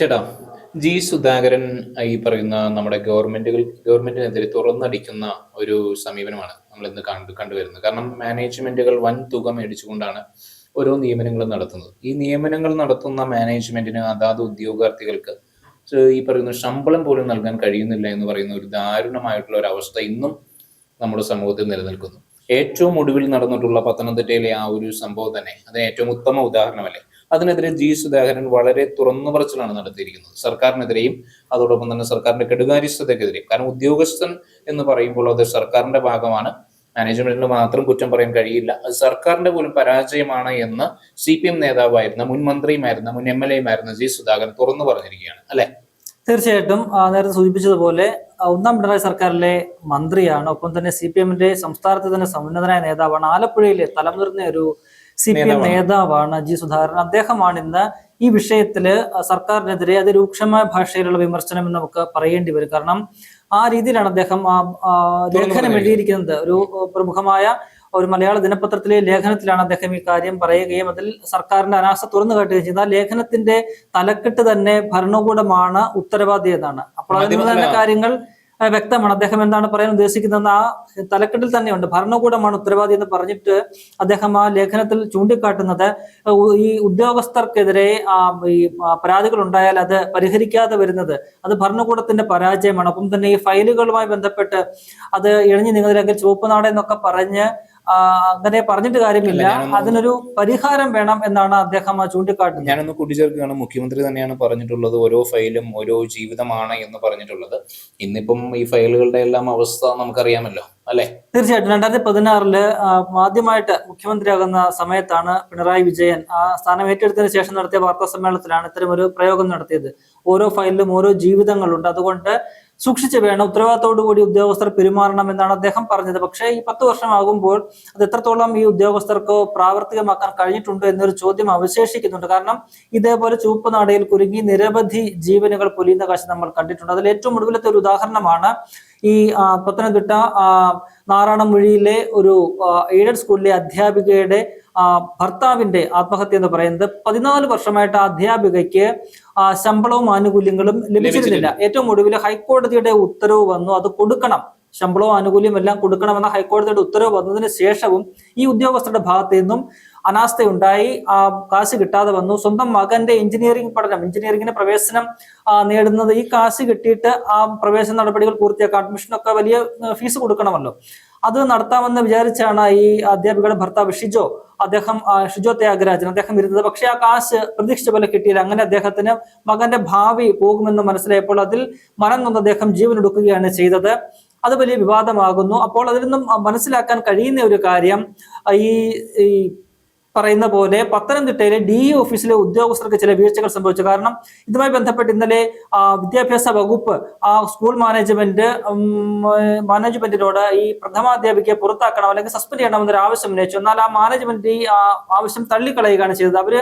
ചേട്ടാ ജി സുധാകരൻ ഈ പറയുന്ന നമ്മുടെ ഗവൺമെന്റുകൾ ഗവൺമെന്റിനെതിരെ തുറന്നടിക്കുന്ന ഒരു സമീപനമാണ് നമ്മൾ ഇന്ന് കണ്ടു കണ്ടുവരുന്നത്. കാരണം മാനേജ്മെന്റുകൾ വൻ തുക മേടിച്ചുകൊണ്ടാണ് ഓരോ നിയമനങ്ങളും നടത്തുന്നത്. ഈ നിയമനങ്ങൾ നടത്തുന്ന മാനേജ്മെന്റിന് അതാത് ഉദ്യോഗാർത്ഥികൾക്ക് ഈ പറയുന്ന ശമ്പളം പോലും നൽകാൻ കഴിയുന്നില്ല എന്ന് പറയുന്ന ഒരു ദാരുണമായിട്ടുള്ള ഒരു അവസ്ഥ ഇന്നും നമ്മുടെ സമൂഹത്തിൽ നിലനിൽക്കുന്നു. ഏറ്റവും ഒടുവിൽ നടന്നിട്ടുള്ള പത്തനംതിട്ടയിലെ ആ ഒരു സംഭവം തന്നെ അതിന് ഏറ്റവും ഉത്തമ ഉദാഹരണമല്ലേ? അതിനെതിരെ ജി സുധാകരൻ വളരെ തുറന്നു പറച്ചിലാണ് നടത്തിയിരിക്കുന്നത്. സർക്കാരിനെതിരെയും അതോടൊപ്പം തന്നെ സർക്കാരിന്റെ കെടുകാര്യസ്ഥതയ്ക്കെതിരെയും. കാരണം ഉദ്യോഗസ്ഥൻ എന്ന് പറയുമ്പോൾ അത് സർക്കാരിന്റെ ഭാഗമാണ്. മാനേജ്മെന്റിന് മാത്രം കുറ്റം പറയാൻ കഴിയില്ല. അത് സർക്കാരിന്റെ പോലും പരാജയമാണ് എന്ന് സി പി എം നേതാവായിരുന്ന മുൻ മന്ത്രിയുമായിരുന്ന മുൻ എം എൽ എയുമായിരുന്ന ജി സുധാകരൻ തുറന്നു പറഞ്ഞിരിക്കുകയാണ്. അല്ലെ? തീർച്ചയായിട്ടും നേരത്തെ സൂചിപ്പിച്ചതുപോലെ ഒന്നാം പിണറായി സർക്കാരിലെ മന്ത്രിയാണ് ഒപ്പം തന്നെ സി പി എമ്മിന്റെ സംസ്ഥാനത്തെ തന്നെ സമുന്നതനായ നേതാവാണ്. ആലപ്പുഴയിലെ തലമുതിർന്ന ഒരു സി പി എം നേതാവാണ്. ജി സുധാകരൻ. അദ്ദേഹമാണ് ഇന്ന് ഈ വിഷയത്തിൽ സർക്കാരിനെതിരെ അതിരൂക്ഷമായ ഭാഷയിലുള്ള വിമർശനം എന്ന് നമുക്ക് പറയേണ്ടി വരും. കാരണം ആ രീതിയിലാണ് അദ്ദേഹം ആ ലേഖനം എഴുതിയിരിക്കുന്നത്. ഒരു പ്രമുഖമായ ഒരു മലയാള ദിനപത്രത്തിലെ ലേഖനത്തിലാണ് അദ്ദേഹം ഈ കാര്യം പറയുകയും അതിൽ സർക്കാരിന്റെ അനാസ തുറന്നു കാട്ടുകയും ചെയ്തത് ലേഖനത്തിന്റെ തലക്കെട്ട് തന്നെ ഭരണകൂടമാണ് ഉത്തരവാദി എന്നാണ് അപ്പോൾ അതിനുള്ള തന്നെ കാര്യങ്ങൾ വ്യക്തമാണ്. അദ്ദേഹം എന്താണ് പറയാൻ ഉദ്ദേശിക്കുന്നത് ആ തലക്കെട്ടിൽ തന്നെയുണ്ട്. ഭരണകൂടമാണ് ഉത്തരവാദി എന്ന് പറഞ്ഞിട്ട് അദ്ദേഹം ആ ലേഖനത്തിൽ ചൂണ്ടിക്കാട്ടുന്നത്. ഈ ഉദ്യോഗസ്ഥർക്കെതിരെ ആ, ഈ പരാതികൾ ഉണ്ടായാൽ അത് പരിഹരിക്കാതെ വരുന്നത് അത് ഭരണകൂടത്തിന്റെ പരാജയമാണ്. ഒപ്പം തന്നെ ഈ ഫയലുകളുമായി ബന്ധപ്പെട്ട് അത് ഇഴഞ്ഞു നീങ്ങുന്നില്ലെങ്കിൽ ചുവപ്പ് നാട് എന്നൊക്കെ പറഞ്ഞ് അങ്ങനെ പറഞ്ഞിട്ട് കാര്യമില്ല. അതിനൊരു പരിഹാരം വേണം എന്നാണ് അദ്ദേഹം ചൂണ്ടിക്കാട്ടുന്നത്. ഞാനൊന്ന് കൂട്ടിച്ചേർക്കുകയാണ് മുഖ്യമന്ത്രി തന്നെയാണ് പറഞ്ഞിട്ടുള്ളത് ഓരോ ഫയലും ഓരോ ജീവിതമാണ് എന്ന് പറഞ്ഞിട്ടുള്ളത്. ഇന്നിപ്പം ഈ ഫയലുകളുടെ എല്ലാം അവസ്ഥ നമുക്കറിയാമല്ലോ അല്ലെ? തീർച്ചയായിട്ടും. രണ്ടായിരത്തി പതിനാറിൽ ആദ്യമായിട്ട് മുഖ്യമന്ത്രിയാകുന്ന സമയത്താണ് പിണറായി വിജയൻ ആ സ്ഥാനം ഏറ്റെടുത്തതിന് ശേഷം നടത്തിയ വാർത്താ സമ്മേളനത്തിലാണ് ഇത്തരം ഒരു പ്രയോഗം നടത്തിയത്. ഓരോ ഫയലിലും ഓരോ ജീവിതങ്ങളുണ്ട്. അതുകൊണ്ട് സൂക്ഷിച്ച് വേണം. ഉത്തരവാദിത്തോടു കൂടി ഉദ്യോഗസ്ഥർ പെരുമാറണം എന്നാണ് അദ്ദേഹം പറഞ്ഞത്. പക്ഷേ ഈ പത്ത് വർഷമാകുമ്പോൾ അത് എത്രത്തോളം ഈ ഉദ്യോഗസ്ഥർക്ക് പ്രാവർത്തികമാക്കാൻ കഴിഞ്ഞിട്ടുണ്ടോ എന്നൊരു ചോദ്യം അവശേഷിക്കുന്നുണ്ട്. കാരണം ഇതേപോലെ ചുവപ്പ് നാടയിൽ കുരുങ്ങി നിരവധി ജീവനുകൾ പൊലിയുന്ന കാഴ്ച നമ്മൾ കണ്ടിട്ടുണ്ട്. അതിൽ ഏറ്റവും ഒടുവിലത്തെ ഒരു ഉദാഹരണമാണ് ഈ പത്തനംതിട്ട നാറാണംമൊഴിയിലെ ഒരു എയ്ഡഡ് സ്കൂളിലെ അധ്യാപികയുടെ ഭർത്താവിന്റെ ആത്മഹത്യ എന്ന് പറയുന്നത് പതിനാല് വർഷമായിട്ട് അധ്യാപികയ്ക്ക് ശമ്പളവും ആനുകൂല്യങ്ങളും ലഭിച്ചിരുന്നില്ല. ഏറ്റവും ഒടുവിൽ ഹൈക്കോടതിയുടെ ഉത്തരവ് വന്നു. അത് കൊടുക്കണം. ശമ്പളവും ആനുകൂല്യവും എല്ലാം കൊടുക്കണമെന്ന ഹൈക്കോടതിയുടെ ഉത്തരവ് വന്നതിന് ശേഷവും ഈ ഉദ്യോഗസ്ഥരുടെ ഭാഗത്തു നിന്നും അനാസ്ഥയുണ്ടായി. ആ കാശ് കിട്ടാതെ വന്നു. സ്വന്തം മകന്റെ എഞ്ചിനീയറിംഗ് പഠനം എഞ്ചിനീയറിംഗിന് പ്രവേശനം നേടുന്നത് ഈ കാശ് കിട്ടിയിട്ട് ആ പ്രവേശന നടപടികൾ പൂർത്തിയാക്കാൻ അഡ്മിഷനൊക്കെ വലിയ ഫീസ് കൊടുക്കണമല്ലോ. അത് നടത്താമെന്ന് വിചാരിച്ചാണ് ഈ അധ്യാപികയുടെ ഭർത്താവ് ഷിജോ അദ്ദേഹം ഷിജോ ത്യാഗരാജൻ. അദ്ദേഹം ഇരുന്നത്. പക്ഷെ ആ കാശ് പ്രതീക്ഷിച്ച പോലെ കിട്ടിയില്ല. അങ്ങനെ അദ്ദേഹത്തിന് മകന്റെ ഭാവി പോകുമെന്ന് മനസ്സിലായപ്പോൾ അതിൽ മനം നൊന്ന് അദ്ദേഹം ജീവനൊടുക്കുകയാണ് ചെയ്തത്. അത് വലിയ വിവാദമാകുന്നു. അപ്പോൾ അതിൽ നിന്നും മനസ്സിലാക്കാൻ കഴിയുന്ന ഒരു കാര്യം ഈ പറയുന്ന പോലെ പത്തനംതിട്ടയിലെ ഡി ഇ ഓഫീസിലെ ഉദ്യോഗസ്ഥർക്ക് ചില വീഴ്ചകൾ സംഭവിച്ചു. കാരണം ഇതുമായി ബന്ധപ്പെട്ട് ഇന്നലെ വിദ്യാഭ്യാസ വകുപ്പ് ആ സ്കൂൾ മാനേജ്മെന്റ് മാനേജ്മെന്റിനോട് ഈ പ്രഥമാധ്യാപികയെ പുറത്താക്കണം അല്ലെങ്കിൽ സസ്പെൻഡ് ചെയ്യണമെന്നൊരു ആവശ്യം ഉന്നയിച്ചു. എന്നാൽ ആ മാനേജ്മെന്റ് ഈ ആവശ്യം തള്ളിക്കളയുകയാണ് ചെയ്തത്. അവർ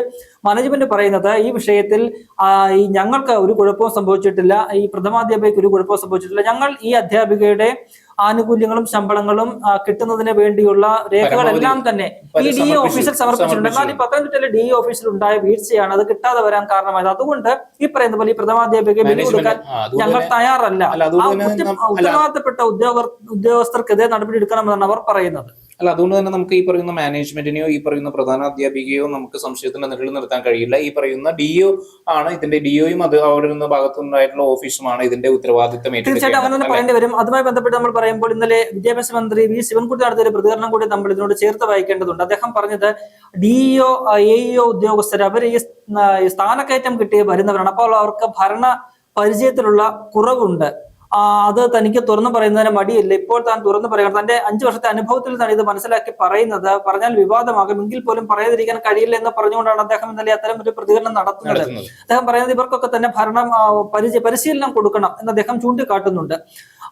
മാനേജ്മെന്റ് പറയുന്നത് ഈ വിഷയത്തിൽ ഈ ഞങ്ങൾക്ക് ഒരു കുഴപ്പവും സംഭവിച്ചിട്ടില്ല. ഈ പ്രഥമാധ്യാപികയ്ക്ക് ഒരു കുഴപ്പവും സംഭവിച്ചിട്ടില്ല. ഞങ്ങൾ ഈ അധ്യാപികയുടെ ആനുകൂല്യങ്ങളും ശമ്പളങ്ങളും കിട്ടുന്നതിന് വേണ്ടിയുള്ള രേഖകളെല്ലാം തന്നെ ഈ ഡി ഓഫീസിൽ സമർപ്പിച്ചിട്ടുണ്ട്. എന്നാൽ ഈ പത്തനംതിട്ടയിലെ ഡി ഓഫീസിൽ ഉണ്ടായ വീഴ്ചയാണ് അത് കിട്ടാതെ വരാൻ കാരണമായത്. അതുകൊണ്ട് ഈ പറയുന്ന പോലെ ഈ പ്രഥമാധ്യാപികയെ കൊടുക്കാൻ ഞങ്ങൾ തയ്യാറല്ല. ഉത്തരവാദിത്തപ്പെട്ട ഉദ്യോഗ ഉദ്യോഗസ്ഥർക്കെതിരെ നടപടി എടുക്കണമെന്നാണ് അവർ പറയുന്നത്. അല്ല അതുകൊണ്ട് തന്നെ നമുക്ക് ഈ പറയുന്ന മാനേജ്മെന്റിനെയോ ഈ പറയുന്ന പ്രധാന അധ്യാപികയോ നമുക്ക് സംശയത്തിന്റെ നിഴലിൽ നിർത്താൻ കഴിയില്ല. ഈ പറയുന്ന ഡിഒ ആണ് ഇതിന്റെ ഡിഒയും അത് അവിടെ നിന്ന് ഭാഗത്തുനിന്നുണ്ടായിട്ടുള്ള ഓഫീസുമാണ് ഇതിന്റെ ഉത്തരവാദിത്തം തീർച്ചയായിട്ടും തന്നെ പറയേണ്ടി വരും. അതുമായി ബന്ധപ്പെട്ട് നമ്മൾ പറയുമ്പോൾ ഇന്നലെ വിദ്യാഭ്യാസ മന്ത്രി വി. ശിവൻകുട്ടി നടത്തിയ ഒരു പ്രതികരണം കൂടി നമ്മൾ ഇതിനോട് ചേർത്ത് വായിക്കേണ്ടതുണ്ട്. അദ്ദേഹം പറഞ്ഞത് ഡിഇഒ എഇഒ ഉദ്യോഗസ്ഥർ അവർ ഈ സ്ഥാനക്കയറ്റം കിട്ടിയ വരുന്നവരാണ്. അപ്പോൾ അവർക്ക് ഭരണ പരിചയത്തിലുള്ള കുറവുണ്ട്. അത് തനിക്ക് തുറന്നു പറയുന്നതിന് മടിയില്ല. ഇപ്പോൾ താൻ തുറന്നു പറയണം തന്റെ അഞ്ചു വർഷത്തെ അനുഭവത്തിൽ നിന്നാണ് ഇത് മനസ്സിലാക്കി പറയുന്നത് പറഞ്ഞാൽ വിവാദമാകും. എങ്കിൽ പോലും പറയാതിരിക്കാൻ കഴിയില്ല എന്ന് പറഞ്ഞുകൊണ്ടാണ് അദ്ദേഹം ഇന്നലെ അത്തരം ഒരു പ്രതികരണം നടത്തുന്നത്. നടത്തുന്നത്. അദ്ദേഹം പറയുന്നത് ഇവർക്കൊക്കെ തന്നെ ഭരണം പരിചയ പരിശീലനം കൊടുക്കണം എന്ന് അദ്ദേഹം ചൂണ്ടിക്കാട്ടുന്നുണ്ട്.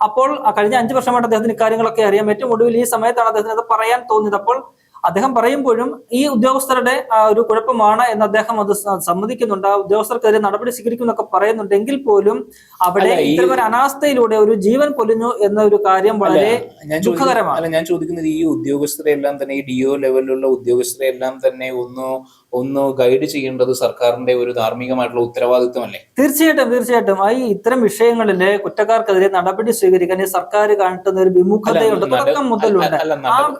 അപ്പോൾ കഴിഞ്ഞ അഞ്ചു വർഷമായിട്ട് അദ്ദേഹത്തിന് കാര്യങ്ങളൊക്കെ അറിയാം. ഏറ്റവും ഒടുവിൽ ഈ സമയത്താണ് അദ്ദേഹത്തിന് അത് പറയാൻ തോന്നിയത്. അപ്പോൾ അദ്ദേഹം പറയുമ്പോഴും ഈ ഉദ്യോഗസ്ഥരുടെ ഒരു കുഴപ്പമാണ് എന്ന് അദ്ദേഹം അത് സമ്മതിക്കുന്നുണ്ട്. ആ ഉദ്യോഗസ്ഥർക്കെതിരെ നടപടി സ്വീകരിക്കുമെന്നൊക്കെ എന്നൊക്കെ പറയുന്നുണ്ടെങ്കിൽ പോലും അവിടെ ഇത്തരം ഒരു അനാസ്ഥയിലൂടെ ഒരു ജീവൻ പൊലിഞ്ഞു എന്ന ഒരു കാര്യം വളരെ ദുഃഖകരമാണ്. അല്ല ഞാൻ ചോദിക്കുന്നത് ഈ ഉദ്യോഗസ്ഥരെ എല്ലാം തന്നെ ഈ ഡിഒ ലെവലിലുള്ള ഉദ്യോഗസ്ഥരെ എല്ലാം തന്നെ ഒന്ന് ഒന്ന് ഗൈഡ് ചെയ്യേണ്ടത് സർക്കാരിന്റെ ഒരു ധാർമ്മികമായിട്ടുള്ള ഉത്തരവാദിത്വമല്ലേ? തീർച്ചയായിട്ടും തീർച്ചയായിട്ടും. ഈ ഇത്തരം വിഷയങ്ങളിൽ കുറ്റക്കാർക്കെതിരെ നടപടി സ്വീകരിക്കാൻ ഈ സർക്കാർ കാണിട്ടുന്ന ഒരു വിമുഖതയുണ്ട്. തുടക്കം മുതലുണ്ട്.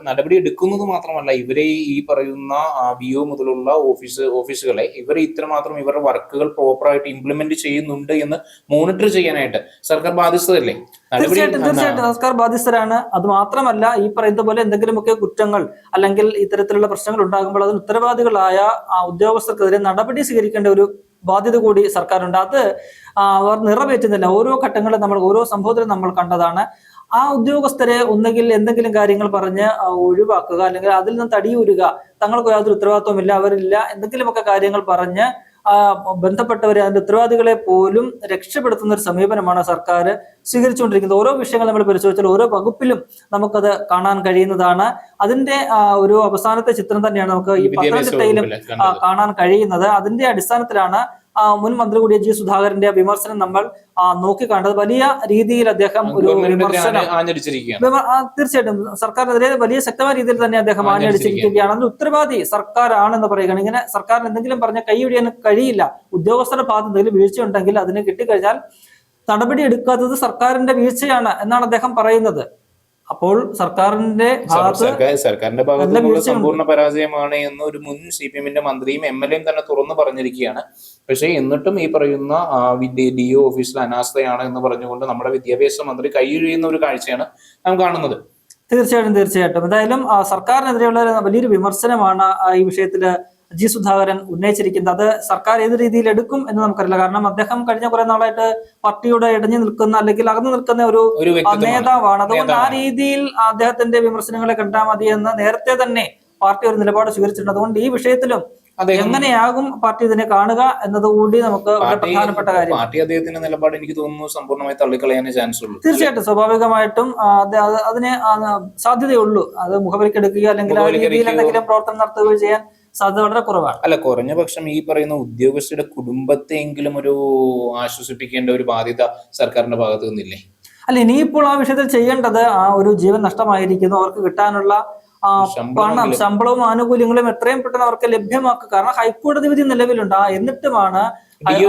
നടപടി എടുക്കുന്നത് മാത്രമല്ല ഇവരെ ഈ പറയുന്ന ബി ഒ മുതലുള്ള ഓഫീസ് ഓഫീസുകളെ ഇവർ ഇത്രമാത്രം ഇവരുടെ വർക്കുകൾ പ്രോപ്പറായിട്ട് ഇംപ്ലിമെന്റ് ചെയ്യുന്നുണ്ട് എന്ന് മോണിറ്റർ ചെയ്യാനായിട്ട് സർക്കാർ ബാധ്യസ്ഥതല്ലേ തീർച്ചയായിട്ടും തീർച്ചയായിട്ടും സർക്കാർ ബാധ്യസ്ഥരാണ്. അത് മാത്രമല്ല ഈ പറയുന്ന പോലെ എന്തെങ്കിലുമൊക്കെ കുറ്റങ്ങൾ അല്ലെങ്കിൽ ഇത്തരത്തിലുള്ള പ്രശ്നങ്ങൾ ഉണ്ടാകുമ്പോൾ അതിന് ഉത്തരവാദികളായ ഉദ്യോഗസ്ഥർക്കെതിരെ നടപടി സ്വീകരിക്കേണ്ട ഒരു ബാധ്യത കൂടി സർക്കാരുണ്ട്. അത് അവർ നിറവേറ്റുന്നില്ല. ഓരോ ഘട്ടങ്ങളും നമ്മൾ ഓരോ സംഭവത്തിലും നമ്മൾ കണ്ടതാണ്. ആ ഉദ്യോഗസ്ഥരെ ഒന്നുകിൽ എന്തെങ്കിലും കാര്യങ്ങൾ പറഞ്ഞ് ആ, ഒഴിവാക്കുക അല്ലെങ്കിൽ അതിൽ നിന്ന് തടിയൂരുക തങ്ങൾക്ക് യാതൊരു ഉത്തരവാദിത്വമില്ല അവരില്ല എന്തെങ്കിലുമൊക്കെ കാര്യങ്ങൾ പറഞ്ഞ് ആ, ബന്ധപ്പെട്ടവരെ അതിന്റെ ഉത്തരവാദികളെ പോലും രക്ഷപ്പെടുത്തുന്ന ഒരു സമീപനമാണ് സർക്കാർ സ്വീകരിച്ചുകൊണ്ടിരിക്കുന്നത്. ഓരോ വിഷയങ്ങൾ നമ്മൾ പരിശോധിച്ചാൽ ഓരോ വകുപ്പിലും നമുക്കത് കാണാൻ കഴിയുന്നതാണ്. അതിന്റെ ഒരു അവസാനത്തെ ചിത്രം തന്നെയാണ് നമുക്ക് ഈ പത്തനംതിട്ടയിലും. കാണാൻ കഴിയുന്നത്. അതിന്റെ അടിസ്ഥാനത്തിലാണ് മുൻ മന്ത്രി കൂടിയ ജി സുധാകരന്റെ വിമർശനം നമ്മൾ നോക്കി കണ്ടത്. വലിയ രീതിയിൽ അദ്ദേഹം ഒരു വിമർശനം തീർച്ചയായിട്ടും സർക്കാരിനെതിരെ വലിയ ശക്തമായ രീതിയിൽ തന്നെ അദ്ദേഹം ആഞ്ഞടിച്ചിരിക്കുകയാണ്. അതിന് ഉത്തരവാദി സർക്കാരാണെന്ന് പറയുകയാണ്. ഇങ്ങനെ സർക്കാരിന് എന്തെങ്കിലും പറഞ്ഞ കൈയിടിയാൻ കഴിയില്ല. ഉദ്യോഗസ്ഥരുടെ ഭാഗത്ത് എന്തെങ്കിലും വീഴ്ച ഉണ്ടെങ്കിൽ അതിന് കിട്ടിക്കഴിഞ്ഞാൽ നടപടി എടുക്കാത്തത് സർക്കാരിന്റെ വീഴ്ചയാണ് എന്നാണ് അദ്ദേഹം പറയുന്നത്. അപ്പോൾ സർക്കാരിന്റെ ഭാഗത്ത് സർക്കാരിന്റെ ഭാഗത്തുനിന്നുള്ള നിന്നുള്ള സമ്പൂർണ പരാജയമാണ് എന്ന് ഒരു മുൻ സി പി എമ്മിന്റെ മന്ത്രിയും എം എൽ എയും തന്നെ തുറന്നു പറഞ്ഞിരിക്കുകയാണ്. പക്ഷേ എന്നിട്ടും ഈ പറയുന്ന ഡി ഒ ഓഫീസിൽ അനാസ്ഥയാണ് എന്ന് പറഞ്ഞുകൊണ്ട് നമ്മുടെ വിദ്യാഭ്യാസ മന്ത്രി കൈയൊഴിയുന്ന ഒരു കാഴ്ചയാണ് നാം കാണുന്നത്. തീർച്ചയായിട്ടും തീർച്ചയായിട്ടും. എന്തായാലും സർക്കാരിനെതിരെയുള്ള വലിയൊരു വിമർശനമാണ് ഈ വിഷയത്തിൽ ജി സുധാകരൻ ഉന്നയിച്ചിരിക്കുന്നത്. അത് സർക്കാർ ഏത് രീതിയിൽ എടുക്കും എന്ന് നമുക്കറിയില്ല. കാരണം അദ്ദേഹം കഴിഞ്ഞ കുറെ നാളായിട്ട് പാർട്ടിയുടെ ഇടഞ്ഞു നിൽക്കുന്ന അല്ലെങ്കിൽ അകന്നു നിൽക്കുന്ന ഒരു നേതാവാണ്. അതുകൊണ്ട് ആ രീതിയിൽ അദ്ദേഹത്തിന്റെ വിമർശനങ്ങളെ കണ്ടാൽ മതി എന്ന് നേരത്തെ തന്നെ പാർട്ടി ഒരു നിലപാട് സ്വീകരിച്ചിട്ടുണ്ട്. അതുകൊണ്ട് ഈ വിഷയത്തിലും എങ്ങനെയാകും പാർട്ടി ഇതിനെ കാണുക എന്നതുകൂടി നമുക്ക് പ്രധാനപ്പെട്ട കാര്യം. പാർട്ടി അദ്ദേഹത്തിന്റെ നിലപാട് എനിക്ക് തോന്നുന്നു സമ്പൂർണമായി തള്ളിക്കളയാനേ ചാൻസ് ഉള്ളൂ. തീർച്ചയായിട്ടും. സ്വാഭാവികമായിട്ടും അതിന് സാധ്യതയുള്ളൂ. അത് മുഖവരിക്കെടുക്കുകയോ അല്ലെങ്കിൽ ആ രീതിയിൽ എന്തെങ്കിലും പ്രവർത്തനം നടത്തുകയോ ചെയ്യാൻ സാധ്യത വളരെ കുറവാണ്. അല്ല കുറഞ്ഞ പക്ഷം ഈ പറയുന്ന ഉദ്യോഗസ്ഥരുടെ കുടുംബത്തെങ്കിലും ഒരു ആശ്വസിപ്പിക്കേണ്ട ഒരു ബാധ്യത സർക്കാരിന്റെ ഭാഗത്ത് നിന്നില്ലേ? അല്ല ഇനിയിപ്പോൾ ആ വിഷയത്തിൽ ചെയ്യേണ്ടത് ആ ഒരു ജീവൻ നഷ്ടമായിരിക്കുന്നു. അവർക്ക് കിട്ടാനുള്ള പണം ശമ്പളവും ആനുകൂല്യങ്ങളും എത്രയും പെട്ടെന്ന് അവർക്ക് ലഭ്യമാക്കുക. കാരണം ഹൈക്കോടതി വിധി നിലവിലുണ്ട്. എന്നിട്ടുമാണ് ഈ.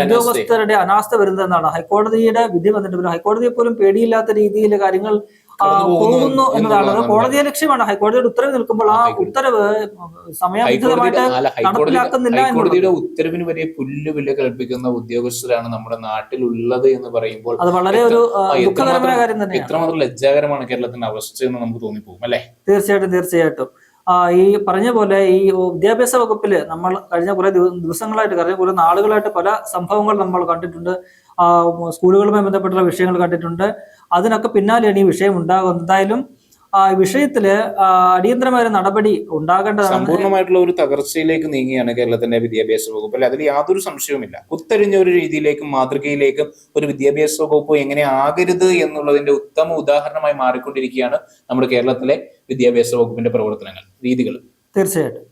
ഉദ്യോഗസ്ഥരുടെ അനാസ്ഥ വരുന്നതെന്നാണ്. ഹൈക്കോടതിയുടെ വിധി വന്നിട്ട് ഹൈക്കോടതിയെ പോലും പേടിയില്ലാത്ത രീതിയിൽ കാര്യങ്ങൾ പോകുന്നു എന്നതാണ്. കോടതിയെ ലക്ഷ്യമാണ്. ഹൈക്കോടതിയുടെ ഉത്തരവ് നിൽക്കുമ്പോൾ ആ. ഉത്തരവ് സമയബന്ധിതമായിട്ട് നടപ്പിലാക്കുന്നില്ല ഹൈക്കോടതിയുടെ ഉത്തരവിന് വരെ പുല്ല് വില കൽപ്പിക്കുന്ന ഉദ്യോഗസ്ഥരാണ് നമ്മുടെ നാട്ടിലുള്ളത് എന്ന് പറയുമ്പോൾ അത് വളരെ ഒരു ദുഃഖകരമായ കാര്യം തന്നെ എത്രമാത്രം ലജ്ജാകരമാണ് കേരളത്തിന്റെ അവസ്ഥ എന്ന് നമുക്ക് തോന്നിപ്പോകും അല്ലെ? തീർച്ചയായിട്ടും തീർച്ചയായിട്ടും. ഈ പറഞ്ഞ പോലെ ഈ വിദ്യാഭ്യാസ വകുപ്പിൽ നമ്മൾ കഴിഞ്ഞ കുറെ ദിവസങ്ങളായിട്ട് കഴിഞ്ഞ കുറെ നാളുകളായിട്ട് പല സംഭവങ്ങൾ നമ്മൾ കണ്ടിട്ടുണ്ട്. സ്കൂളുകളുമായി ബന്ധപ്പെട്ടുള്ള വിഷയങ്ങൾ കണ്ടിട്ടുണ്ട്. അതിനൊക്കെ പിന്നാലെയാണ് ഈ വിഷയം ഉണ്ടാകുന്നത് എന്തായാലും ആ വിഷയത്തിൽ അടിയന്തരമായ നടപടി ഉണ്ടാകേണ്ടതാണ്. സമ്പൂർണമായിട്ടുള്ള ഒരു തകർച്ചയിലേക്ക് നീങ്ങിയാണ് കേരളത്തിന്റെ വിദ്യാഭ്യാസ വകുപ്പ്. അല്ലെ? അതിൽ യാതൊരു സംശയവുമില്ല. കുത്തരിഞ്ഞ ഒരു രീതിയിലേക്കും മാതൃകയിലേക്കും ഒരു വിദ്യാഭ്യാസ വകുപ്പ് എങ്ങനെ ആകരുത് എന്നുള്ളതിന്റെ ഉത്തമ ഉദാഹരണമായി മാറിക്കൊണ്ടിരിക്കുകയാണ് നമ്മുടെ കേരളത്തിലെ വിദ്യാഭ്യാസ വകുപ്പിന്റെ പ്രവർത്തനങ്ങൾ രീതികൾ. തീർച്ചയായിട്ടും.